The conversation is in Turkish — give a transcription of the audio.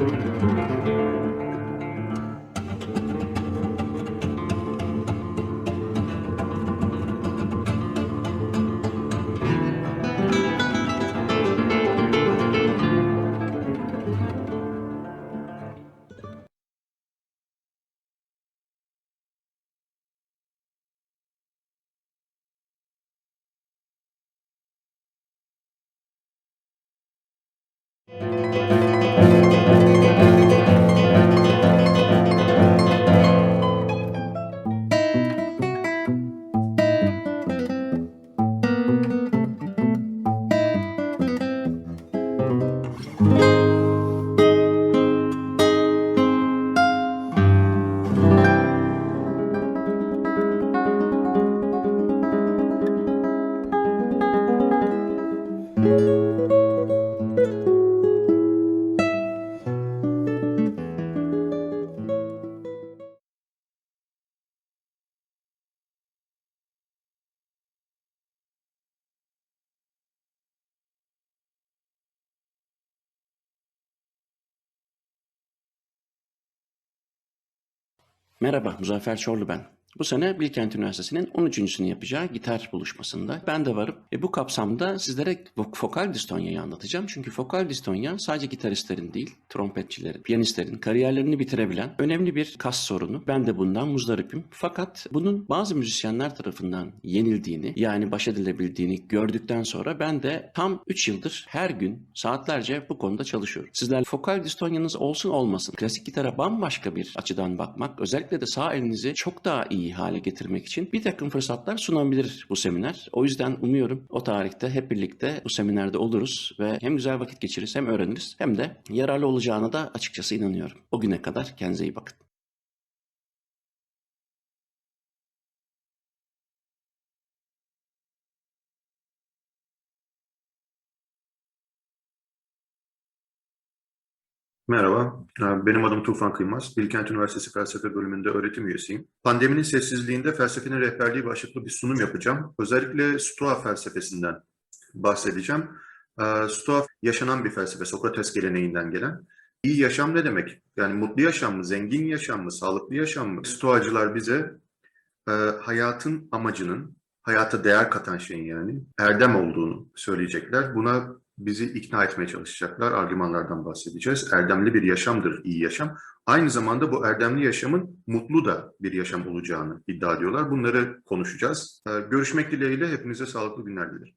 Música Merhaba, Muzaffer Çorlu ben. Bu sene Bilkent Üniversitesi'nin 13.sünü yapacağı gitar buluşmasında ben de varım. E bu kapsamda sizlere fokal distonyayı anlatacağım. Çünkü fokal distonya sadece gitaristlerin değil, trompetçilerin, piyanistlerin kariyerlerini bitirebilen önemli bir kas sorunu. Ben de bundan muzdaripim. Fakat bunun bazı müzisyenler tarafından yenildiğini, yani baş edilebildiğini gördükten sonra ben de tam 3 yıldır her gün saatlerce bu konuda çalışıyorum. Sizler fokal distonyanız olsun olmasın, klasik gitara bambaşka bir açıdan bakmak, özellikle de sağ elinizi çok daha iyi hale getirmek için bir takım fırsatlar sunabilir bu seminer. O yüzden umuyorum o tarihte hep birlikte bu seminerde oluruz ve hem güzel vakit geçiririz hem öğreniriz hem de yararlı olacağına da açıkçası inanıyorum. O güne kadar kendinize iyi bakın. Merhaba, e, benim adım Tufan Kıymaz. Bilkent Üniversitesi Felsefe Bölümünde öğretim üyesiyim. Pandeminin sessizliğinde felsefenin rehberliği başlıklı bir sunum yapacağım. Özellikle Stoa felsefesinden bahsedeceğim. E, Stoa yaşanan bir felsefe, Sokrates geleneğinden gelen. İyi yaşam ne demek? Yani mutlu yaşam mı, zengin yaşam mı, sağlıklı yaşam mı? Stoacılar bize e, hayatın amacının, hayata değer katan şeyin yani erdem olduğunu söyleyecekler. Buna bizi ikna etmeye çalışacaklar. Argümanlardan bahsedeceğiz. Erdemli bir yaşamdır iyi yaşam. Aynı zamanda bu erdemli yaşamın mutlu da bir yaşam olacağını iddia ediyorlar. Bunları konuşacağız. Ee, Görüşmek dileğiyle hepinize sağlıklı günler dilerim.